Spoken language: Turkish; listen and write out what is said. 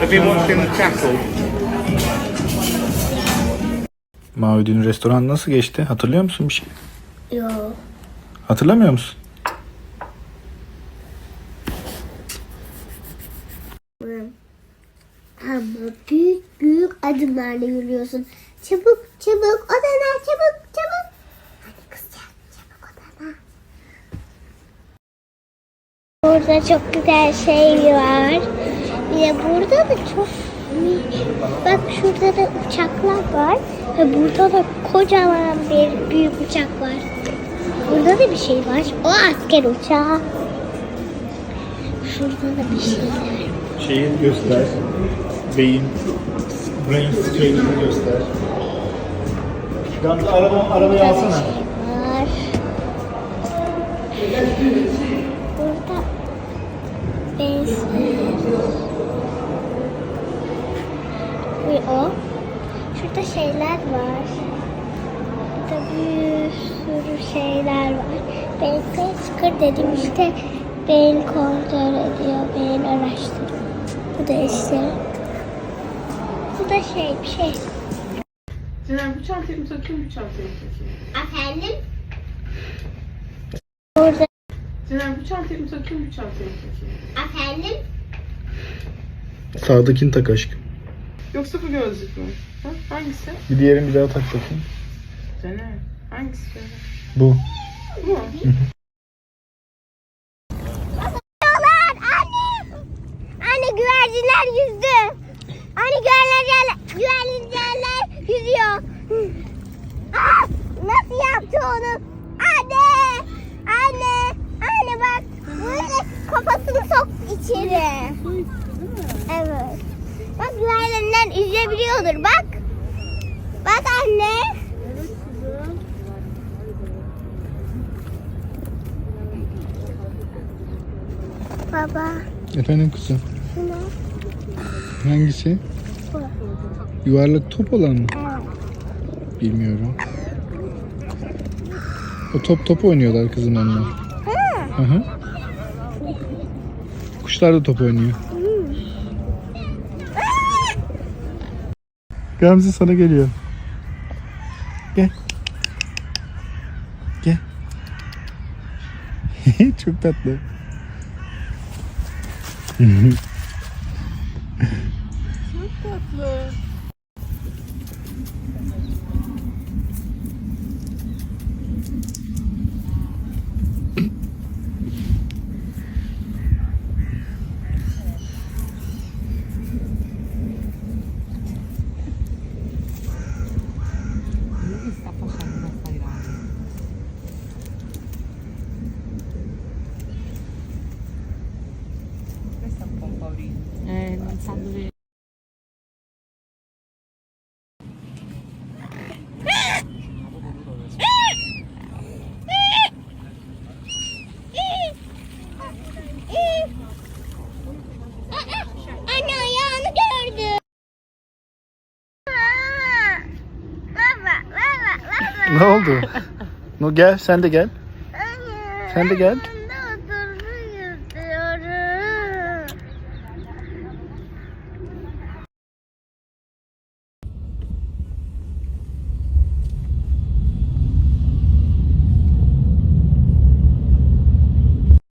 Have you walked in the chapel? Mavi restoran nasıl geçti? Hatırlıyor musun bir şey? Yok. Hatırlamıyor musun? Ama büyük büyük adımlarla yürüyorsun. Çabuk çabuk odana çabuk çabuk. Hadi kızcağız çabuk odana. Burada çok güzel şey var. Bir de burada da çok Bak şurada da uçaklar var. Ve burada da kocaman bir büyük uçak var. Burada da bir şey var. O asker uçağı. Şurada da bir şeyler. Şeyi göster. Beyin. Brain şeyini göster. Gamze araba, arabayı alsana. var. Burada benzer. Bu o. Şurada şeyler var. Burada bir sürü şeyler var. Ben sıkır dedim işte beyin kontrol ediyor, beyin araştırıyor. Bu da işte. Bu da şey bir şey. Caner bu çantayı mı takayım bu çantayı mı takayım? Efendim? Burada Caner bu çantayı mı takayım bu çantayı mı takayım? efendim? Sağdakini tak aşkım. Yoksa bu gözlük mü? Ha? Hangisi? Bir diğerini bir daha tak bakayım. Caner hangisi? Bu. Bu? Diyorlar anne. Anne güvercinler yüzdü. Anne güvercinler, güvercinler yüzüyor. Aa, nasıl yaptı onu? Anne. Anne. Anne bak. Böyle kafasını sok içeri. Evet. Bak güvercinler yüzebiliyordur bak. Bak anne. Baba. Efendim kızım. Şunu. Hangisi? Bu. Yuvarlak top olan mı? Evet. Bilmiyorum. O top top oynuyorlar kızım onlar. Ha. Hı hı. Kuşlar da top oynuyor. Gamze sana geliyor. Gel. Gel. Çok tatlı. Tatlı. Sa dove Anne ayağını gördü. Baba, baba, baba. ne oldu? No gel sen de gel. Sen de gel.